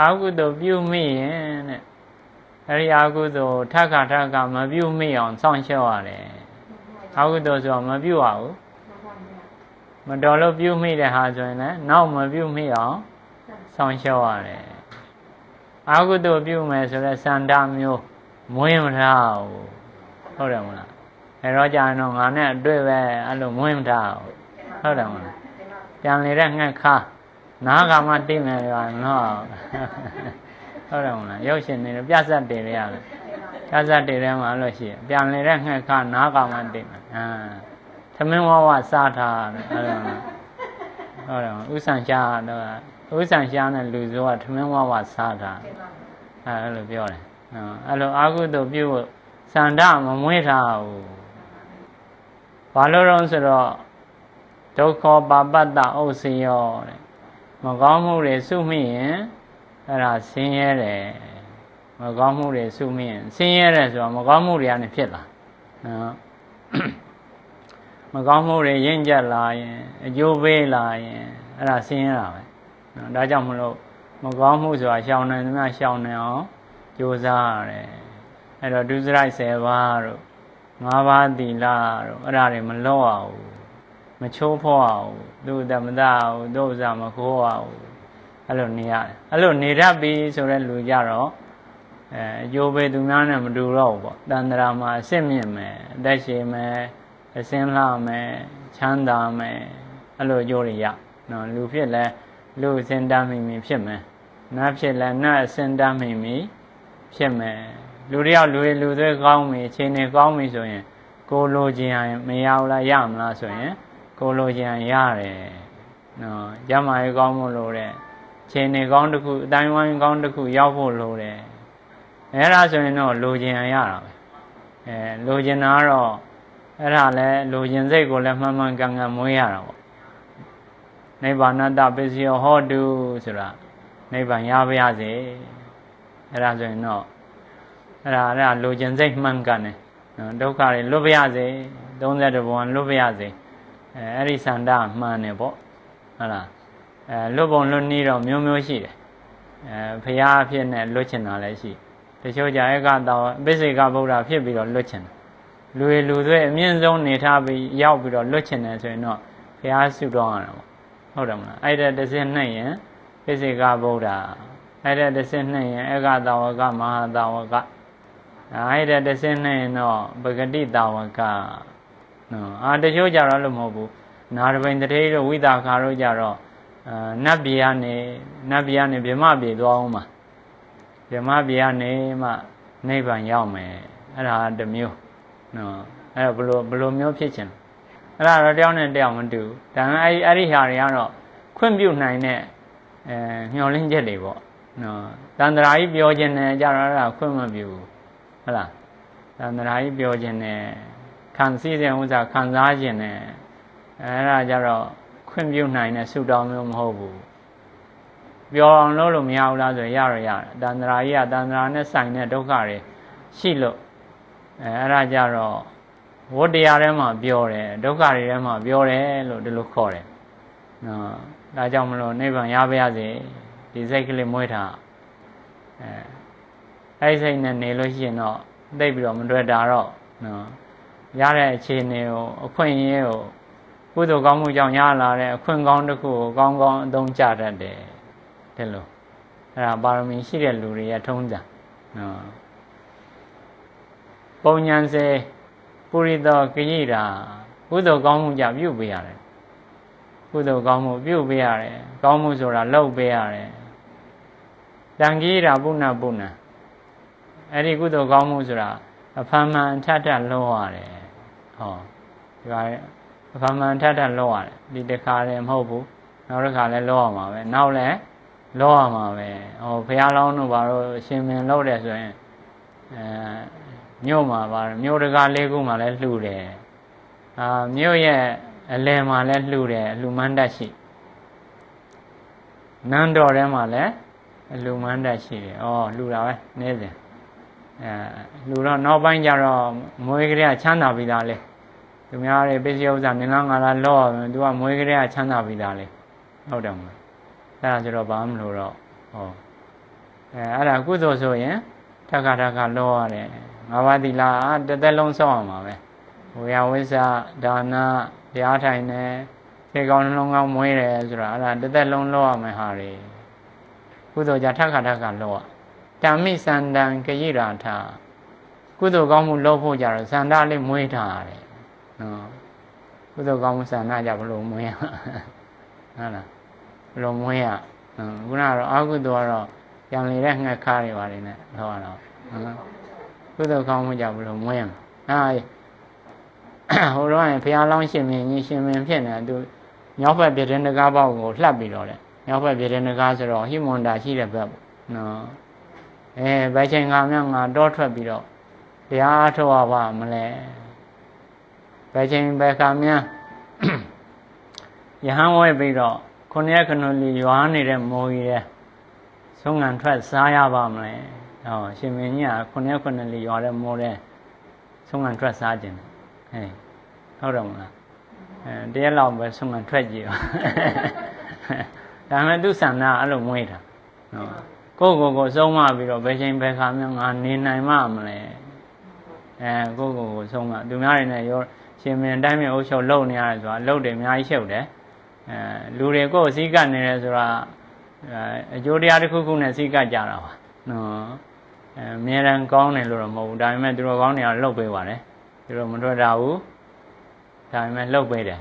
အာဟုသို့ပြုမိရင်တဲ့အဲဒီအာဟုသို့ထက်ခါထက်ခါမပြုမိအောင်စောင့်ရှောက်ရတယ်အာဟုသို့ဆိုတော့မပြုရဘူးမတော်လို့ပြုမိတဲ့ဟာဆိုရင်လည်းနောက်မပြုမိအောင်စောင့်ရှောက်ရတယ်အာဟုသို့ပြုမယ်ဆိုတော့စန္ဒမျိုးမွေးမထားဘူးဟုတ်တယ်မလားအဲတော့ကြာရင်တော့ငါနဲ့အတွေ့ပဲအဲ့လိုမွေးမထားဘူးဟုတ်တယ်မလားပြန်လေတဲ့ငှက်ခါ နားကမှတိမယ်ကွာနော်ဟုတ်တယ်မလားရုပ်ရှင်နေပြတ်ဆက်တယ်လေရတယ်ပြတ်ဆက်တယ်ထဲမှာလို့ရှိရင်ပြန်လေတဲ့ငှက်ခါနားကမှတိမယ်အာသမင်းဝဝစားထားတယ်အဲ့လိုဟုတ်တယ်ဥစ္စာရှားတော့ဥစ္စာရှားနဲ့လူဆိုကသမင်းဝဝစားထားအဲ့လိုပြောတယ်နော်အဲ့လိုအာဟုတုပြုတ်စန္ဒမမွေးထားဘူးဘာလို့တော့ဆိုတော့ဒုက္ခပါပတ္တဥစ္စယောတဲ့ မကောင်းမှုတွေစုမိရင်အဲ့ဒါဆင်းရဲတယ်မကောင်းမှုတွေစုမိရင်ဆင်းရဲတယ်ဆိုတော့မကောင်းမှုတွေကနေဖြစ်လာနော်မကောင်းမှုတွေရင့်ကျက်လာရင်အကျိုးပေးလာရင်အဲ့ဒါဆင်းရဲတာပဲနော်ဒါကြောင့်မလို့မကောင်းမှုဆိုတာရှောင်နိုင်သမျှရှောင်နိုင်အောင်ကြိုးစားရတယ်အဲ့တော့ဒုစရိုက်10ပါးတို့၅ပါးသီလတို့အဲ့ဒါတွေမလော့အောင် မချိုးဖော့အောင်သူ့တမတအောင်သူ့ဥစ္စာမခိုးအောင်အဲ့လိုနေရတယ်အဲ့လိုနေတတ်ပြီဆိုတဲ့လူကြတော့အဲအကျိုးပေးသူများနဲ့မတူတော့ဘူးပေါ့တန်တရာမှာအစ်မြင့်မယ်အသက်ရှင်မယ်အစင်းလှမယ်ချမ်းသာမယ်အဲ့လိုအကျိုးတွေရနော်လူဖြစ်လဲလူအစင်းတမ်းမိမိဖြစ်မယ်နတ်ဖြစ်လဲနတ်အစင်းတမ်းမိမိဖြစ်မယ်လူတယောက်လူရလူသွေးကောင်းပြီခြေနေကောင်းပြီဆိုရင်ကိုလိုချင်ရင်မရဘူးလားရမလားဆိုရင် ကိုလိုချင်ရင်ရတယ်နော်ကျမကြီးကောင်းဖို့လိုတဲ့ခြေနေကောင်းတစ်ခုအတိုင်းဝိုင်းကောင်းတစ်ခုရောက်ဖို့လိုတယ်အဲဒါဆိုရင်တော့လိုချင်ရင်ရတာပဲအဲလိုချင်တာကတော့အဲ့ဒါလဲလိုချင်စိတ်ကိုလည်းမှန်မှန်ကန်ကန်မွေးရတာပေါ့နိဗ္ဗာနတပစ္စယောဟောတုဆိုတာနိဗ္ဗာန်ရပါရစေအဲ့ဒါဆိုရင်တော့အဲ့ဒါအဲ့ဒါလိုချင်စိတ်မှန်ကန်တယ်နော်ဒုက္ခတွေလွတ်ပါရစေ32ဘဝလွတ်ပါရစေ အဲအဲ့ဒီစန္ဒမှန်တယ်ပေါ့ဟုတ်လားအဲလွတ်ပုံလွတ်နည်းတော့မျိုးမျိုးရှိတယ်အဲဖရာအဖြစ်နဲ့လွတ်ချင်တာလည်းရှိတချို့ကြဧကတောပိစိကဗုဒ္ဓဖြစ်ပြီးတော့လွတ်ချင်တယ်လူရလူသွဲအမြင့်ဆုံးနေထားပြီးရောက်ပြီးတော့လွတ်ချင်တယ်ဆိုရင်တော့ဖရာဆုတောင်းရတာပေါ့ဟုတ်တယ်မလားအဲ့ဒါတစ်စင်းနှိမ့်ရင်ပိစိကဗုဒ္ဓအဲ့ဒါတစ်စင်းနှိမ့်ရင်ဧကတောဝကမဟာတောဝကအဲ့ဒါတစ်စင်းနှိမ့်ရင်တော့ပဂတိတောဝက နော်အာတချို့ကြတော့လို့မဟုတ်ဘူးနာရပိန်တထေတို့ဝိတာခါတို့ကြတော့အာနတ်ပြည်ကနေနတ်ပြည်ကနေဗြဟ္မပြည်သွားအောင်မှာဗြဟ္မပြည်ကနေမှနိဗ္ဗာန်ရောက်မယ်အဲ့ဒါတစ်မျိုးနော်အဲ့တော့ဘလို့ဘလို့မျိုးဖြစ်ချင်အဲ့ဒါတော့တယောက်နဲ့တယောက်မတူဘူးဒါပေမဲ့အဲ့အဲ့ဒီဟာတွေကတော့ခွင့်ပြုနိုင်တဲ့အဲမျောလင်းချက်တွေပေါ့နော်တန်တရာကြီးပြောခြင်းနဲ့ကြတော့အဲ့ဒါခွင့်မပြုဘူးဟုတ်လားတန်တရာကြီးပြောခြင်းနဲ့ ခံစည်းတဲ့ဥစ္စာခံစားခြင်းနဲ့အဲ့ဒါကြတော့ခွင့်ပြုနိုင်တဲ့ဆုတောင်းမျိုးမဟုတ်ဘူးပြောအောင်လုပ်လို့မရဘူးလားဆိုရင်ရရရတယ်တန်တရာကြီးကတန်တရာနဲ့ဆိုင်တဲ့ဒုက္ခတွေရှိလို့အဲအဲ့ဒါကြတော့ဝတ္တရားထဲမှာပြောတယ်ဒုက္ခတွေထဲမှာပြောတယ်လို့ဒီလိုခေါ်တယ်နော်ဒါကြောင့်မလို့နိဗ္ဗာန်ရပါရစေဒီစိတ်ကလေးမွေးထားအဲအဲ့ဒီစိတ်နဲ့နေလို့ရှိရင်တော့သိပ်ပြီးတော့မတွေ့တာတော့နော် ရတဲ့အခြေအနေကိုအခွင့်အရေးကိုကုသိုလ်ကောင်းမှုကြောင့်ရလာတဲ့အခွင့်ကောင်းတစ်ခုကိုကောင်းကောင်းအသုံးချတတ်တယ်ဒီလိုအဲ့ဒါပါရမီရှိတဲ့လူတွေရဲ့ထုံးစံနော်ပုံညာစေပုရိသောကိရိတာကုသိုလ်ကောင်းမှုကြပြုပေးရတယ်ကုသိုလ်ကောင်းမှုပြုပေးရတယ်ကောင်းမှုဆိုတာလုပ်ပေးရတယ်တန်ကိရာပုဏ္ဏပုဏ္ဏအဲ့ဒီကုသိုလ်ကောင်းမှုဆိုတာအဖန်မှန်ထထလုံးရတယ် ဟောဒီကအဖန်မှန်ထထလုံးရတယ်ဒီတစ်ခါလည်းမဟုတ်ဘူးနောက်တစ်ခါလည်းလုံးရမှာပဲနောက်လည်းလုံးရမှာပဲဟောဘုရားလောင်းတို့ဘာလို့ရှင်မင်းလုပ်တယ်ဆိုရင်အဲမြို့မှာပါမြို့တကာလေးခုမှာလည်းလှူတယ်အာမြို့ရဲ့အလယ်မှာလည်းလှူတယ်လှူမန်းတက်ရှိနန်းတော်ထဲမှာလည်းလှူမန်းတက်ရှိတယ်ဩလှူတာပဲနေ့စဉ်အဲလှူတော့နောက်ပိုင်းကျတော့မွေးကလေးကချမ်းသာပြီးသားလေ သူများတွေပစ္စည်းဥစ္စာနင်္ဂငါလာလော့သူကမွေးကလေးကချမ်းသာပြီးသားလေဟုတ်တယ်မလားအဲဒါကျတော့ဘာမှမလို့တော့ဟောအဲအဲ့ဒါကုသိုလ်ဆိုရင်ထက်ခါထက်ခါလောရတယ်ငါးပါးသီလအာတစ်သက်လုံးစောင့်အောင်ပါပဲဝေယဝိဇ္ဇဒါနတရားထိုင်နေစေကောင်းနှလုံးကောင်းမွေးတယ်ဆိုတာအဲ့ဒါတစ်သက်လုံးလောရမယ်ဟာတွေကုသိုလ်ကြထက်ခါထက်ခါလောရဓမ္မိစန္ဒံကရိရာထကုသိုလ်ကောင်းမှုလုပ်ဖို့ကြတော့စန္ဒလေးမွေးထားရတယ် နော်ကုသိုလ်ကောင်းမှုစန္ဒကြဘလို့မွေးရဟုတ်လားဘလို့မွေးရခုနကတော့အကုသိုလ်ကတော့ပြန်လေတဲ့ငှက်ခါတွေပါနေနဲ့ဟောတော့နော်ကုသိုလ်ကောင်းမှုကြဘလို့မွေးရမှာအဲဟိုတော့ရင်ဘုရားလောင်းရှင်မင်းကြီးရှင်မင်းဖြစ်နေသူမြောက်ဘက်ပြည်တဲ့ငကားပေါက်ကိုလှပ်ပြီးတော့လေမြောက်ဘက်ပြည်တဲ့ငကားဆိုတော့ဟိမွန်တာရှိတဲ့ဘက်ပေါ့နော်အဲဘယ်ချိန်ကမှငါတောထွက်ပြီးတော့ဘုရားအထောက်အပါမလဲ ဘယ်ချိန်ဘယ်ကမှယဟန်ဝဲပြီးတော့ခုနှစ်ရက်ခဏလီရွာနေတဲ့မိုးကြီးတဲ့ဆုံးငံထွက်စားရပါမလဲဟောရှင်မင်းကြီးကခုနှစ်ရက်ခဏလီရွာတဲ့မိုးတဲ့ဆုံးငံထွက်စားခြင်းဟဲ့ဟုတ်တယ်မလားအဲတရက်လောက်ပဲဆုံးငံထွက်ကြည့်ပါဒါမှမဟုတ်သူဆန္ဒအဲ့လိုမွေးတာနော်ကိုယ့်ကိုယ်ကိုဆုံးမပြီးတော့ဘယ်ချိန်ဘယ်ခါမှငါနေနိုင်မှမလဲအဲကိုယ့်ကိုယ်ကိုဆုံးမသူများတွေနဲ့ရော ရှင်မင်းတိုင်းမြေအုပ်ချုပ်လုပ်နေရတယ်ဆိုတာအလုပ်တွေအများကြီးရှုပ်တယ်အဲလူတွေကိုယ်စည်းကပ်နေတယ်ဆိုတာအဲအကျိုးတရားတစ်ခုခုနဲ့စည်းကပ်ကြတာပါနော်အဲအများရန်ကောင်းတယ်လို့တော့မဟုတ်ဘူးဒါပေမဲ့သူတို့ကောင်းနေတာလှုပ်ပေးပါတယ်သူတို့မထွက်တာဘူးဒါပေမဲ့လှုပ်ပေးတယ်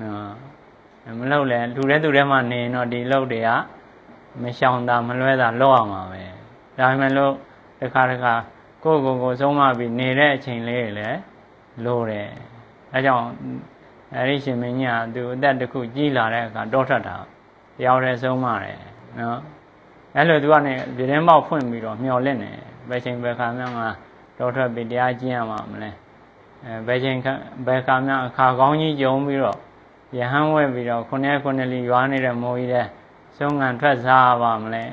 နော်မလှုပ်လဲလူတဲ့သူတဲ့မှနေရင်တော့ဒီလှုပ်တွေကမရှောင်တာမလွဲတာလောက်အောင်ပါပဲဒါပေမဲ့လို့တစ်ခါတစ်ခါကိုယ့်ကိုယ်ကိုဆုံးမပြီးနေတဲ့အချိန်လေးတွေလည်းလိုတယ် အဲကြောင့်အဲ့ဒီရှင်မင်းကြီးကသူအသက်တစ်ခုကြီးလာတဲ့အခါတောထွက်တာတရားရဲဆုံးမတယ်နော်အဲ့လိုသူကနေပြည်ရင်ပေါက်ဖွင့်ပြီးတော့မျောလင့်နေဘယ်ချိန်ဘယ်ခါမှငါတောထွက်ပြီးတရားကျင့်ရမှာမလဲအဲဘယ်ချိန်ဘယ်ခါမှအခါကောင်းကြီးကြုံပြီးတော့ယဟန်ဝဲပြီးတော့ခုနှစ်ခုနှစ်လီရွာနေတဲ့မိုးကြီးတဲ့ဆုံးငံထွက်စားပါမလဲ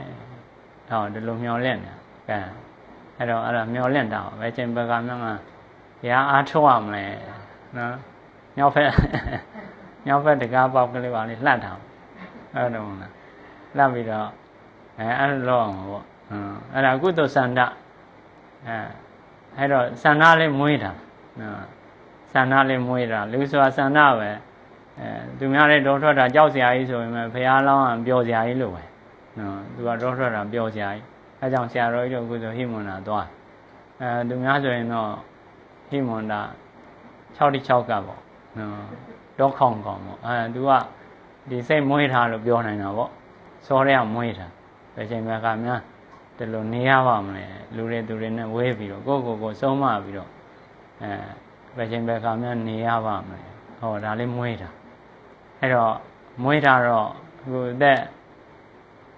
ဟောဒီလိုမျောလင့်နေကဲအဲ့တော့အဲ့ဒါမျောလင့်တာဘယ်ချိန်ဘယ်ခါမှငါတရားအားထုတ်ရမလဲ နော်မြောက်ဖက်မြောက်ဖက်တကားပေါက်ကလေးပါလေလှတ်ထားအဲ့တော့လားလှတ်ပြီးတော့အဲအဲ့လိုအောင်ပေါ့အဲ့ဒါကုသိုလ်စန္ဒအဲအဲ့တော့စန္ဒလေးမွေးတာနော်စန္ဒလေးမွေးတာလူဆိုတာစန္ဒပဲအဲသူများတဲ့ဒေါထွက်တာကြောက်စရာကြီးဆိုရင်ဘုရားလောင်းကပျော်စရာကြီးလို့ပဲနော်သူကဒေါထွက်တာပျော်စရာကြီးအဲကြောင့်ဆရာတော်ကြီးတို့ကုသိုလ်ဟိမွန်တာသွားအဲသူများဆိုရင်တော့ဟိမွန်တာ 66ကပေါ့နော်တော့ခေါင်ခေါင်ပေါ့အဲသူကဒီစိတ်မွေးထားလို့ပြောနိုင်တာပေါ့စောတဲ့ကမွေးထားဘယ်ချိန်မှကများဒီလိုနေရပါမလဲလူတွေသူတွေနဲ့ဝေးပြီးတော့ကိုယ့်ကိုယ်ကိုဆုံးမပြီးတော့အဲဘယ်ချိန်ဘယ်ခါများနေရပါမလဲဟောဒါလေးမွေးတာအဲ့တော့မွေးတာတော့ဟိုအသက်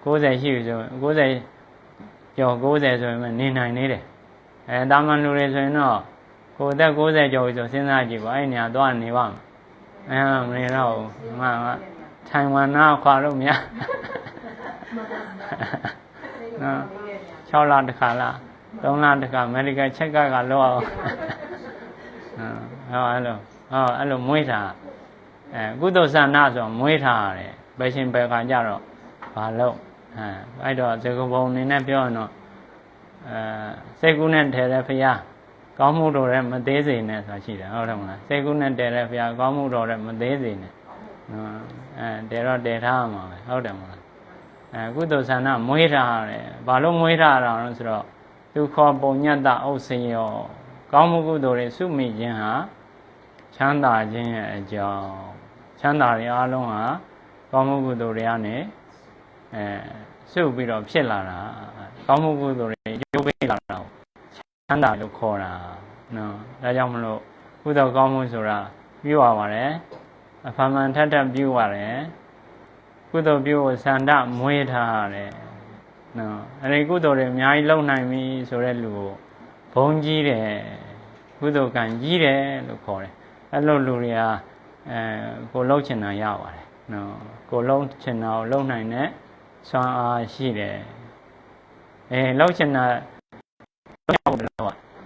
60ရှိပြီဆို90ကျော်90ဆိုရင်နေနိုင်နေတယ်အဲတာမန်လူတွေဆိုရင်တော့ ကိုယ်သက်60ကျော်ပြီဆိုစဉ်းစားကြည့်ပါအဲ့နေရာသွားနေပါမယ်အဲမနေတော့ဘူးငါကထိုင်ဝမ်နာခွာလို့မရနော်6လတစ်ခါလား3လတစ်ခါ medical check up ကလောက်အောင်ဟောအဲ့လိုဟောအဲ့လိုမွေးတာအဲကုသိုလ်ဆန္ဒဆိုမွေးထားရတယ်ဘယ်ရှင်ဘယ်ခါကြတော့ဘာလို့အဲအဲ့တော့ဇေကဘုံအနေနဲ့ပြောရင်တော့အဲစိတ်ကူးနဲ့ထဲတဲ့ဖရား ကောင်းမှုတော်တဲ့မသေးစေနဲ့ဆိုတာရှိတယ်ဟုတ်တယ်မလားစိတ်ကူးနဲ့တဲတဲ့ဖရားကောင်းမှုတော်တဲ့မသေးစေနဲ့နော်အဲတဲတော့တဲထားမှာပဲဟုတ်တယ်မလားအဲကုသိုလ်ဆန္ဒမွေးထားရတယ်ဘာလို့မွေးထားတာလဲဆိုတော့ဒုက္ခပုံညတ္တဥစ္စေယောကောင်းမှုကုသိုလ်တွေစုမိခြင်းဟာချမ်းသာခြင်းရဲ့အကြောင်းချမ်းသာတွေအားလုံးဟာကောင်းမှုကုသိုလ်တွေကနေအဲစုပြီးတော့ဖြစ်လာတာကောင်းမှုကုသိုလ်တွေရုပ်ပေးလာတာချ မ်းသာလို့ခေါ်တာနော်ဒါကြောင့်မလို့ကုသိုလ်ကောင်းမှုဆိုတာပြုရပါတယ်အဖမှန်ထက်ထက်ပြုရတယ်ကုသိုလ်ပြုဖို့ဆန္ဒမွေးထားရတယ်နော်အဲဒီကုသိုလ်တွေအများကြီးလုပ်နိုင်ပြီဆိုတဲ့လူကိုဘုံကြီးတယ်ကုသိုလ်ကံကြီးတယ်လို့ခေါ်တယ်အဲ့လိုလူတွေကအဲကိုလှုပ်ချင်တာရပါတယ်နော်ကိုလှုပ်ချင်တာကိုလှုပ်နိုင်တဲ့စွမ်းအားရှိတယ်အဲလှုပ်ချင်တာဟုတ်တယ်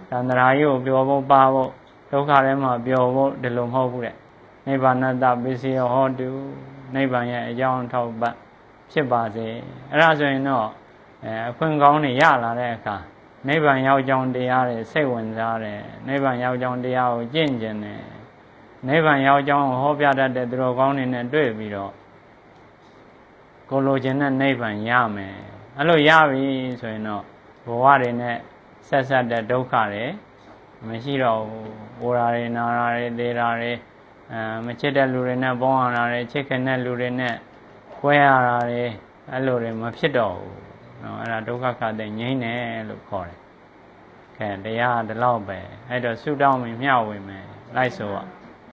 လို့သန္တရာကြီးကိုပျော်ဖို့ပါဖို့ဒုက္ခထဲမှာပျော်ဖို့ဒီလိုမဟုတ်ဘူးတဲ့နိဗ္ဗာန်တပစ္စည်းဟောတုနိဗ္ဗာန်ရဲ့အကြောင်းထောက်ပံ့ဖြစ်ပါစေအဲ့ဒါဆိုရင်တော့အဲအခွင့်ကောင်းတွေရလာတဲ့အခါနိဗ္ဗာန်ရောက်ကြောင်းတရားတွေစိတ်ဝင်စားတယ်နိဗ္ဗာန်ရောက်ကြောင်းတရားကိုကျင့်ကျင်တယ်နိဗ္ဗာန်ရောက်ကြောင်းကိုဟောပြတတ်တဲ့သူတော်ကောင်းတွေနဲ့တွေ့ပြီးတော့ကိုလိုချင်တဲ့နိဗ္ဗာန်ရမယ်အဲ့လိုရပြီဆိုရင်တော့ဘဝတွေနဲ့ ဆက်ဆက်တဲ့ဒုက္ခတွေမရှိတော့ဘူးဝေါ်ရာတွေနာရာတွေသေရာတွေအဲမချစ်တဲ့လူတွေနဲ့ပေါင်းရတာတွေချစ်ခင်တဲ့လူတွေနဲ့ကွဲရတာတွေအဲ့လိုတွေမဖြစ်တော့ဘူးနော်အဲ့ဒါဒုက္ခခတဲ့ငြိမ့်တယ်လို့ခေါ်တယ်ခဲတရားဒီလောက်ပဲအဲ့တော့ဆုတောင်းပြီးမျှဝေမယ်လိုက်ဆိုอ่ะ